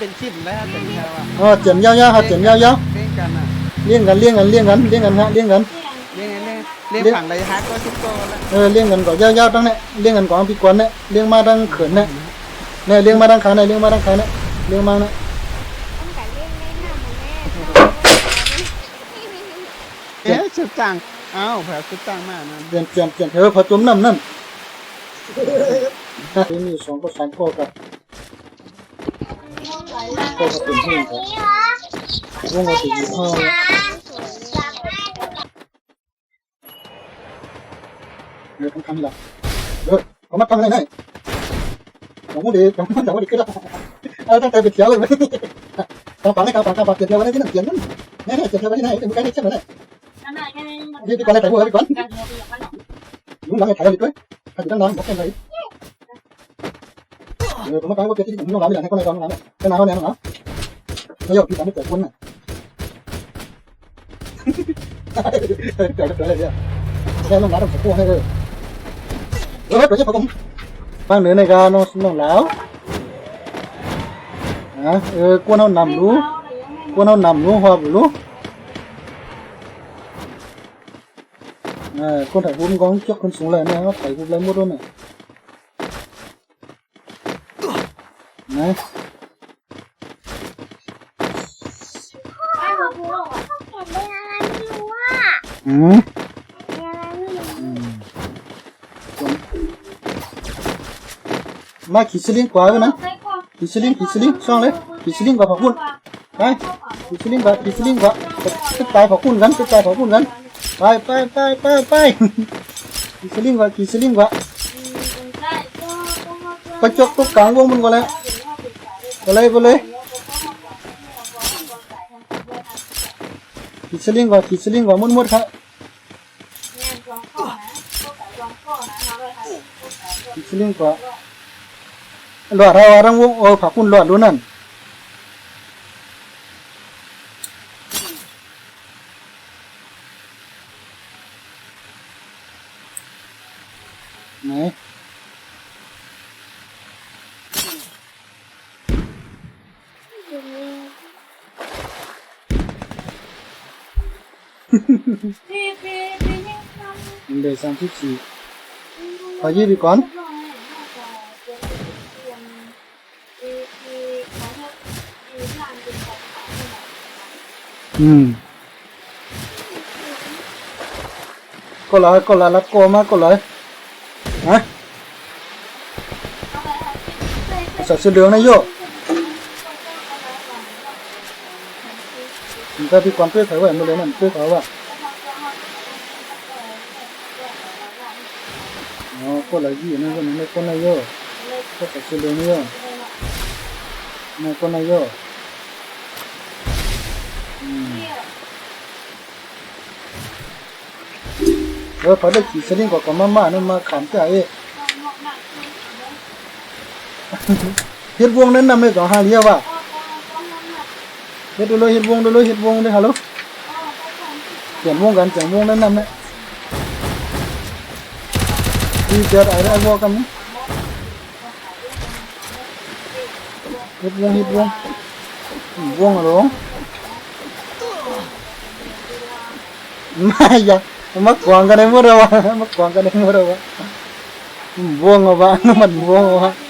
เป็นคลิปแล้วฮะเป็นแค่ว่าอ๋อเจียนยาวๆครับเจียนยาวเล่นกันอะๆเลี้ยงกันเลี้ยงกันเลี้ยงกันเลี้ยงกันฮะเลี้ยงกัน เล่นเล่นเล่นฝั่งไรฮักก็ทุกโตแล้วเออเลี้ยงกันก่อนยาวๆตั้งเนี่ยเลี้ยงกันก่อนพี่กวนเนี่ยเลี้ยงมาดังเขินเนี่ยเนี่ยเลี้ยงมาดังขาเนี่ยเลี้ยงมาดังขาเนี่ยเลี้ยงมาเนี่ยต้องการเล่นเล่นหน้ามันแน่เอ๊ะชุดจังเอ้าแผลชุดจังมากนะเปลี่ยนเปลี่ยนเปลี่ยนเธอพอจุ่มน้ำนั่นนี่มีสองก็สองพ่อกับ พ่อกับเป็นผู้ครับวงก็สี่พ่อเดี๋ยวต้องทำละเดี๋ยวเขามาทำอะไรให้ผมไม่ดีผมไม่จับว่าดีขึ้นแล้วเออตั้งแต่เป็นเขียวเลยไหมกำปังให้กำปังกำปังเกี่ยวไว้ได้ที่นั่นเกี่ยวนั่นเนี่ยเกี่ยวไว้ที่ไหนเป็นใกล้ที่ใช่ไหมเนี่ยนี่พี่ก่อนเลยถ่ายรูปเลยพี่ก่อนลุงหลังให้ถ่ายรูปด้วยถ่ายอยู่ด้านหลังบอกแค่ไหน เออผมมาฟังว่าเกี่ยวที่ผมลุงหลังไม่อยากให้คนในกองหลังเนี่ยเป็นหนาวเนี่ยหนาวไม่ ยอมพี่ทำให้เกิดคนน่ะเกิดเกิดอะไรเนี่ยแค่ลุงหลังต้องพูดให้เลยเออเดี๋ยวจะผมฟังเหนือในการน้องน้องหลาวอะเออกวนเอานำรู้กวนเอานำรู้หอบรู้ à con thải vốn có trước con xuống lại này nó thải vốn lấy một luôn này này ไอ้หัวกูหรอเห็นเป็นอะไรไม่รู้อะ ừ เป็นอะไรไม่รู้ mai khí sư linh quá rồi nè khí sư linh khí sư linh xong đấy khí sư linh vào pháo phun đây khí sư linh vào khí sư linh vào tức tài pháo phun ไปเลยไปเลยขีดสลิงก่อนขีดสลิงก่อนมุดมุดครับขีดสลิงก่อนหลอดเราเรังวงโอ้ผักคุณหลอดรู้นั่นไหน มันเดือดสามสิบสี่ขอยืดไปก่อนอืมก็เลยก็เลยรับโกมาก็เลยฮะสัตว์เสือเหลืองนะโยถ้าพี่ความเพื่อเขาไว้มาเลยนั่นเพื่อเขาว่าอ๋อก็ เลยยี่นั่นก็ไม่คนนายโยก็สัตว์เสือเหลืองนะโยไม่คนนายโยอืมเออพอได้ขี่ ฮ็ดวงนั้นนำไม่ก่อหาเรียว่าเฮ็ดดูเลยเฮ็ดวงดูเลยเฮ็ดวงเลยฮัลโหลเปลี่ยนวงกันเปลี่ยนวงนั้นนำเนี่ยดีเจอไอ้ไอ้วอกันมั้ยเฮ็ดวงเฮ็ดวงอืมวงอะหลงไม่อยาก mất quăng cái đấy mất đâu á mất quăng cái đấy mất đâu á vuông mà bạn nó mình vuông á à lo đi tuổi này đi tuổi này hôm nay phải lấy gần này hôm nay này là kiếm công đun này phải lấy này đi kiếm hoa cái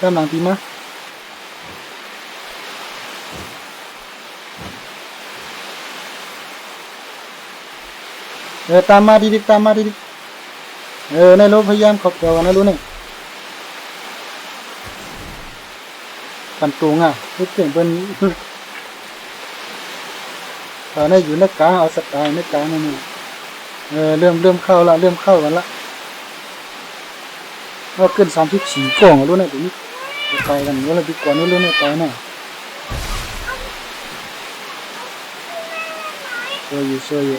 มาตามหลังตีมาเออตามมาดีๆตามมาดีๆเออในรถพยายามขอบเกี่ยวกันนะรู้นี่กันตุงอะนึกถึงเป็นตอนนี้อยู่ในกลาเอาสไตล์ในกลางนั่นนี่เออเริ่มเริ่มเข้าละเริ่มเข้ากันละเราขึ้นสามสิบสี่กล่องรู้นะเดี๋ยวนี้ ไปกันว่าเราดีกว่านี้รู้นะไปน่ะช่วยอยู่ช่วยอยู่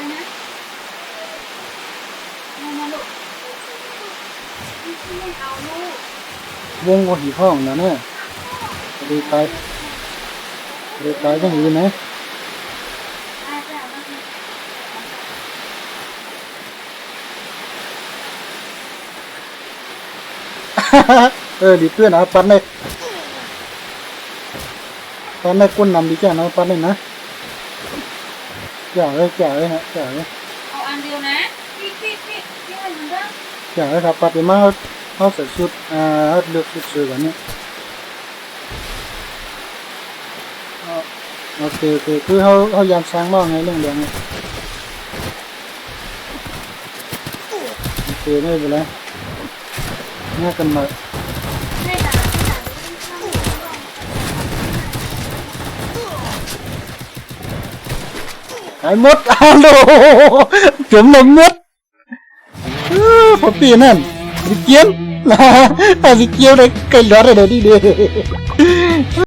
วงก็หีห้องนะเนี่ยดีไปดีไปยังอยู่ไหมอาจารย์มา เออดีเพื่อนนะปัดเลยปัดเลยก้นนำดีแค่นะปัดเลยนะจ่าเลยจ่าเลยฮะจ่าเลยเอาอันเดียวนะพี่พี่พี่พี่ให้มันเด้อจ่าเลยครับปัดไปมาเขาใส่ชุดอ่าเลือกชุดสวยกว่านี้เอาโอเคโอเคคือเขาเขายามช้างมากไงเรื่องเดียวเนี่ยโอเคไม่เป็นไรง่ายกันมา ให้หลานให้หลาน ไอ้มดอ้าวโลจมลงมดเออพอปีนั่นสิเกียนนะสิเกียวได้ไก่ร้อนเลยดีเด้